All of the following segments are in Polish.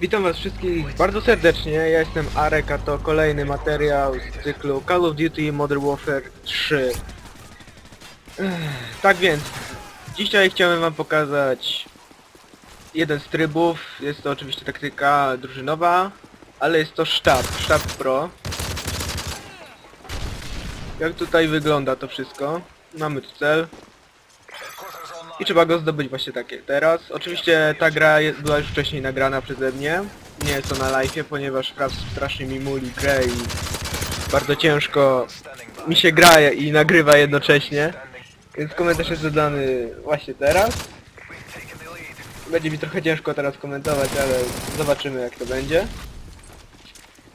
Witam was wszystkich bardzo serdecznie, ja jestem Arek, a to kolejny materiał z cyklu Call of Duty Modern Warfare 3. Ech, Tak więc, dzisiaj chciałem wam pokazać jeden z trybów, jest to oczywiście taktyka drużynowa, ale jest to sztab, sztab pro. Jak tutaj wygląda to wszystko? Mamy tu cel, i trzeba go zdobyć właśnie takie teraz. Oczywiście ta gra jest, była już wcześniej nagrana przeze mnie. Nie jest na live, ponieważ Fraps strasznie mi muli grę i bardzo ciężko mi się gra i nagrywa jednocześnie. Więc komentarz jest dodany właśnie teraz. Będzie mi trochę ciężko teraz komentować, ale zobaczymy jak to będzie.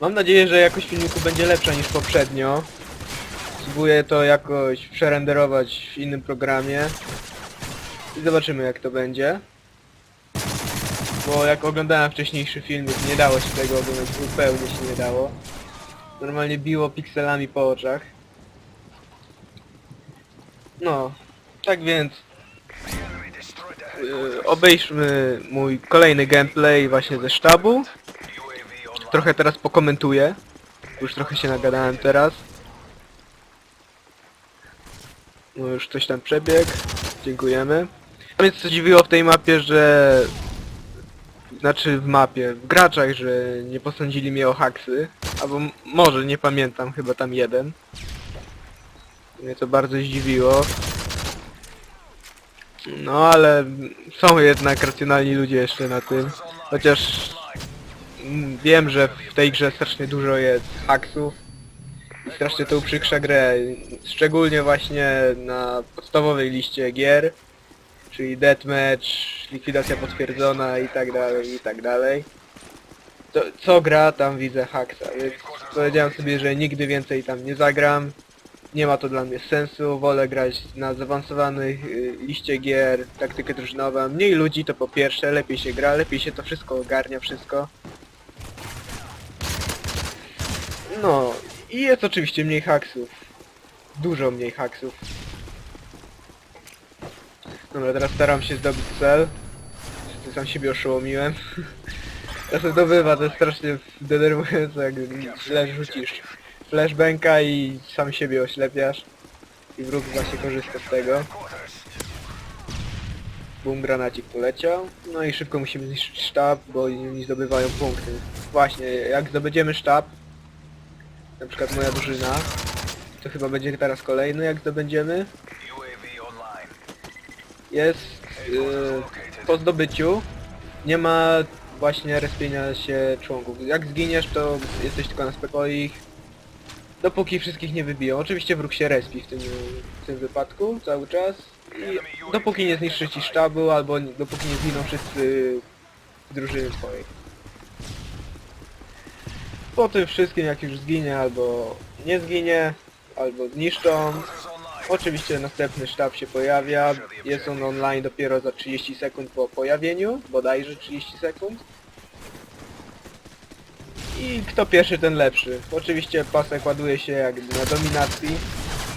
Mam nadzieję, że jakość filmiku będzie lepsza niż poprzednio. Spróbuję to jakoś przerenderować w innym programie. I zobaczymy jak to będzie. Bo jak oglądałem wcześniejszy filmik, nie dało się tego oglądać, zupełnie się nie dało. Normalnie biło pikselami po oczach. No, tak więc yy, obejrzmy mój kolejny gameplay właśnie ze sztabu. Trochę teraz pokomentuję. Już trochę się nagadałem teraz. No już coś tam przebieg. Dziękujemy. Mnie co dziwiło w tej mapie, że... Znaczy w mapie, w graczach, że nie posądzili mnie o haksy. Albo może, nie pamiętam, chyba tam jeden. Mnie to bardzo zdziwiło. No ale są jednak racjonalni ludzie jeszcze na tym. Chociaż mm, wiem, że w tej grze strasznie dużo jest haksów. I strasznie to uprzykrza grę. Szczególnie właśnie na podstawowej liście gier czyli deathmatch, likwidacja potwierdzona i tak dalej, i tak dalej. To, co gra, tam widzę haksa, więc powiedziałem sobie, że nigdy więcej tam nie zagram. Nie ma to dla mnie sensu, wolę grać na zaawansowanych y, liście gier, taktykę drużynową. Mniej ludzi to po pierwsze, lepiej się gra, lepiej się to wszystko ogarnia, wszystko. No, i jest oczywiście mniej haksów. Dużo mniej haksów. Dobra, teraz staram się zdobyć cel. Niestety Sam siebie oszołomiłem. Ja sobie zdobywa, to jest strasznie denerwujące, jak źle rzucisz flashbanka i sam siebie oślepiasz. I wróg właśnie korzysta z tego. Bum, granacik poleciał. No i szybko musimy zniszczyć sztab, bo inni zdobywają punkty. Właśnie, jak zdobędziemy sztab, na przykład moja drużyna, to chyba będzie teraz kolejny, jak zdobędziemy, jest yy, po zdobyciu nie ma właśnie respienia się członków. Jak zginiesz to jesteś tylko na spokoich. Dopóki wszystkich nie wybiją. Oczywiście wróg się respi w tym, w tym wypadku cały czas. I dopóki nie zniszczy ci sztabu albo dopóki nie zginą wszyscy drużyny twojej. Po tym wszystkim jak już zginie albo nie zginie, albo zniszczą, Oczywiście następny sztab się pojawia, jest on online dopiero za 30 sekund po pojawieniu, bodajże 30 sekund. I kto pierwszy, ten lepszy. Oczywiście pasek ładuje się jak na dominacji.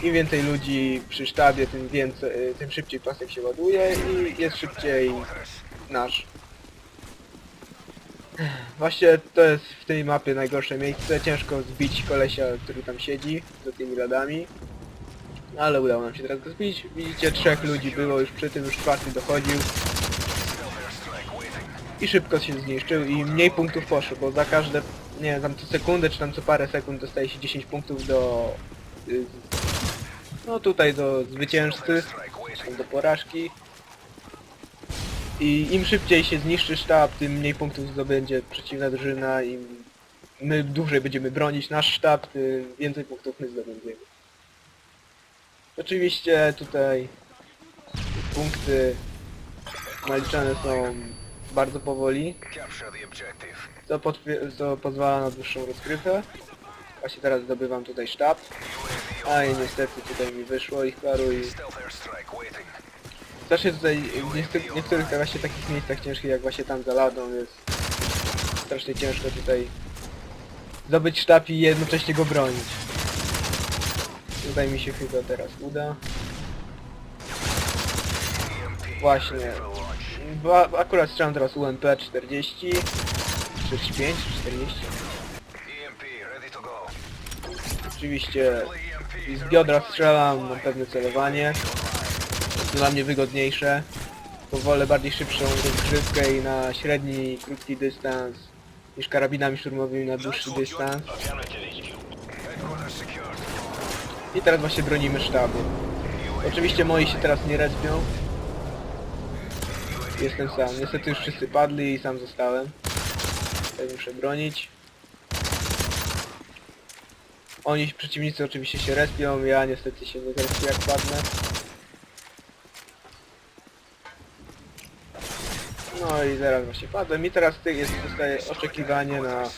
Im więcej ludzi przy sztabie, tym więcej, tym szybciej pasek się ładuje i jest szybciej nasz. Właśnie to jest w tej mapie najgorsze miejsce. Ciężko zbić kolesia, który tam siedzi za tymi radami. Ale udało nam się teraz go zbić. Widzicie, trzech ludzi było już przy tym, już czwarty dochodził. I szybko się zniszczył i mniej punktów poszło, bo za każde, nie wiem, tam co sekundę czy tam co parę sekund dostaje się 10 punktów do... y, No tutaj do zwycięzcy, do porażki. I im szybciej się zniszczy sztab, tym mniej punktów zdobędzie przeciwna drużyna, im my dłużej będziemy bronić nasz sztab, tym więcej punktów my zdobędziemy. Oczywiście tutaj punkty naliczane są bardzo powoli, co, co pozwala na dłuższą rozgrywkę. Właśnie teraz zdobywam tutaj sztab, a i niestety tutaj mi wyszło ich paru i Strasznie tutaj w niektórych, niektórych właśnie takich miejscach ciężkich jak właśnie tam za ladą jest strasznie ciężko tutaj zdobyć sztab i jednocześnie go bronić. Tutaj mi się chyba teraz uda. Właśnie. Akurat strzelam teraz UMP 40. 45 czy 40. EMP, ready to go. Oczywiście z biodra strzelam, mam pewne celowanie. Jest dla mnie wygodniejsze. Powolę bardziej szybszą rozgrzewkę i na średni i krótki dystans niż karabinami szturmowymi na dłuższy dystans. I teraz właśnie bronimy sztabu. Oczywiście moi się teraz nie respią. Jestem sam. Niestety już wszyscy padli i sam zostałem. Tutaj muszę bronić. Oni, przeciwnicy oczywiście się respią, ja niestety się nie zrespię jak padnę. No i zaraz właśnie padłem i teraz jest zostaje oczekiwanie na UAV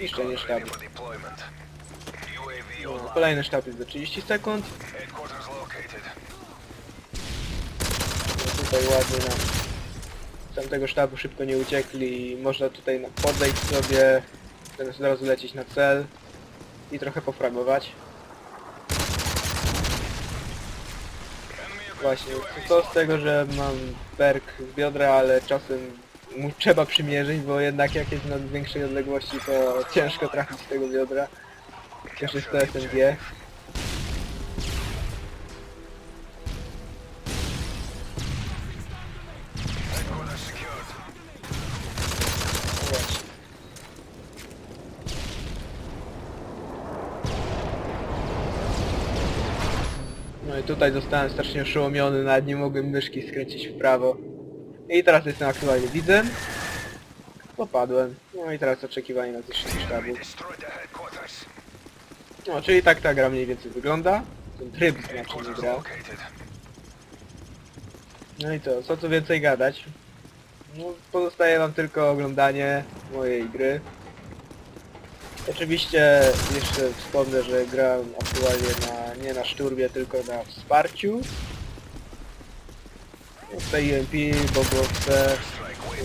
Niszczenie recon sztabu. Kolejny sztab jest za 30 sekund. Tutaj ładnie nam z tamtego sztabu szybko nie uciekli i można tutaj podejść sobie, zamiast od razu lecieć na cel i trochę pofragować. Właśnie, to z tego, że mam perk z biodra, ale czasem mu trzeba przymierzyć, bo jednak jak jest na większej odległości, to ciężko trafić z tego biodra. To SMG. No i tutaj zostałem strasznie oszołomiony, nawet nie mogłem myszki skręcić w prawo. I teraz jestem aktualnie widzem. Popadłem. No i teraz oczekiwanie na zniszczenie sztabu. No, czyli tak ta gra mniej więcej wygląda. Ten tryb znaczy gra. No i co, co tu więcej gadać? No, pozostaje wam tylko oglądanie mojej gry. Oczywiście jeszcze wspomnę, że gram aktualnie na, nie na szturbie, tylko na wsparciu. No, Tutaj EMP,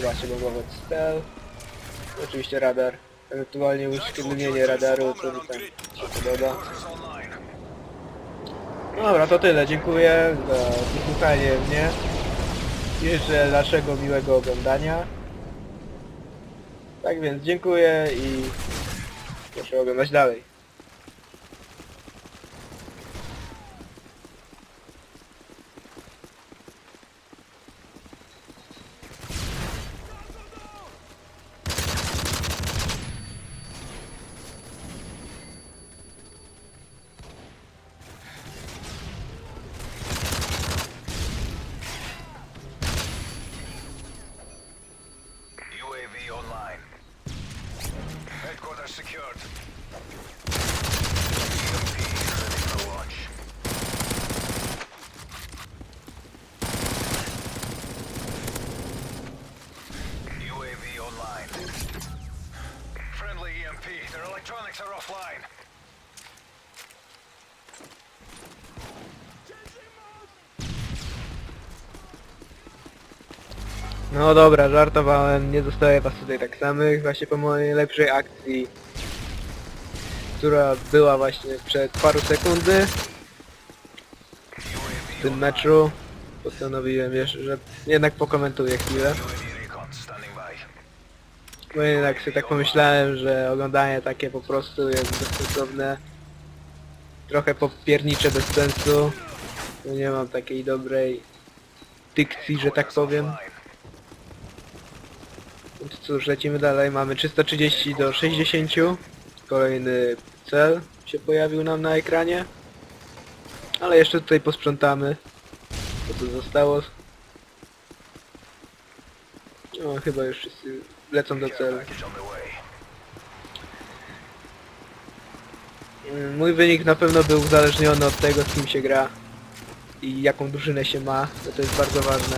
właśnie bombowiec Stel. I Oczywiście radar. Ewentualnie uszczególnienie radaru, co mi tam się podoba. No Dobra, to tyle. Dziękuję za wysłuchanie mnie. I życzę dalszego miłego oglądania. Tak więc dziękuję i proszę oglądać dalej. Their electronics are offline. No dobra, żartowałem, nie zostawię was tutaj tak samych, właśnie po mojej lepszej akcji, która była właśnie przed paru sekundy w tym meczu, postanowiłem jeszcze, że jednak pokomentuję chwilę. By. Bo jednak sobie tak pomyślałem, że oglądanie takie po prostu jest bezsensowne. Trochę popiernicze bez sensu. No nie mam takiej dobrej dykcji, że tak powiem. Offline. No to cóż, lecimy dalej. Mamy 330 do 60. Kolejny cel się pojawił nam na ekranie. Ale jeszcze tutaj posprzątamy. Co tu zostało. No chyba już wszyscy lecą do celu. Mm, Mój wynik na pewno był uzależniony od tego, z kim się gra i jaką drużynę się ma, bo to jest bardzo ważne.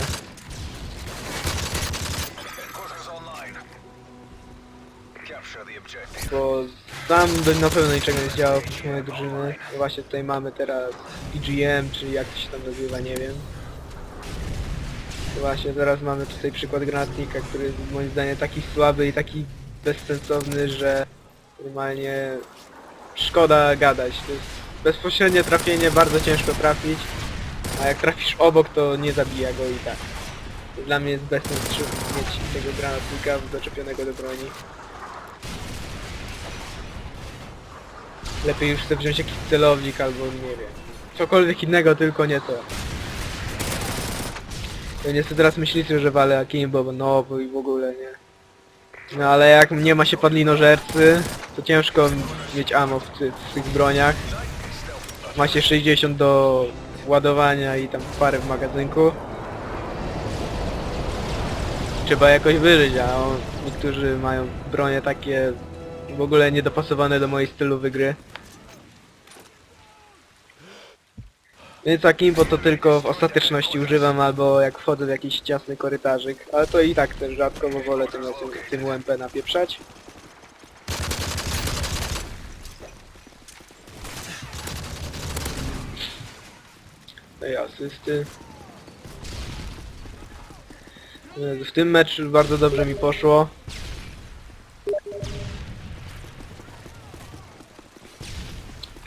Bo sam na pewno niczego nie zdziałał w mojej drużyny. Właśnie tutaj mamy teraz PGM, czy jak to się tam nazywa, nie wiem. Właśnie teraz mamy tutaj przykład granatnika, który jest moim zdaniem taki słaby i taki bezsensowny, że normalnie szkoda gadać. To jest bezpośrednie trafienie, bardzo ciężko trafić, a jak trafisz obok to nie zabija go i tak. Dla mnie jest bez sensu mieć tego granatnika doczepionego do broni. Lepiej już sobie wziąć jakiś celownik albo nie wiem. Cokolwiek innego, tylko nie to. Ja niestety teraz myślicie, że walę Akimbo nowy i w ogóle nie. No ale jak nie ma się padlinożercy, to ciężko mieć ammo w, ty, w tych broniach. Ma się 60 do ładowania i tam parę w magazynku. Trzeba jakoś wyżyć, a on, niektórzy mają bronie takie w ogóle niedopasowane do mojej stylu gry. Więc Akimbo to tylko w ostateczności używam albo jak wchodzę w jakiś ciasny korytarzyk, ale to i tak też rzadko, bo wolę tym, tym UMP napieprzać. Tej asysty. W tym meczu bardzo dobrze mi poszło.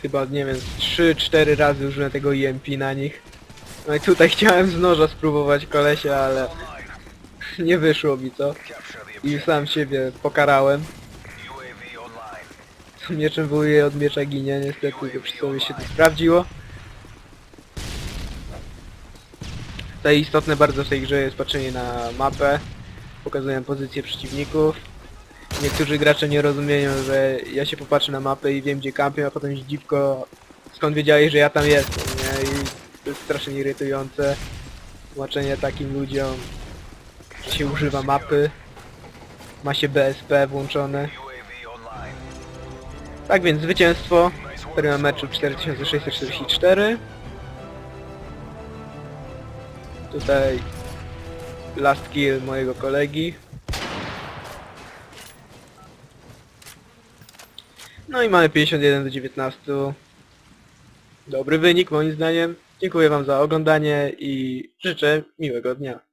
Chyba, nie wiem, 3-4 razy użyłem tego EMP na nich. No i tutaj chciałem z noża spróbować kolesia, ale nie wyszło mi to. I sam siebie pokarałem. Co mieczem wołuje od miecza ginie, niestety przy sobie się to sprawdziło. Tutaj istotne bardzo w tej grze jest patrzenie na mapę. Pokazuję pozycję przeciwników. Niektórzy gracze nie rozumieją, że ja się popatrzę na mapę i wiem gdzie kampię, a potem dziwko skąd wiedziałeś, że ja tam jestem, nie? I to jest strasznie irytujące. Tłumaczenie takim ludziom, że się używa mapy. Ma się BSP włączone. Tak więc zwycięstwo w pierwszym meczu 4644. Tutaj last kill mojego kolegi. No i mamy 51 do 19. Dobry wynik moim zdaniem. Dziękuję wam za oglądanie i życzę miłego dnia.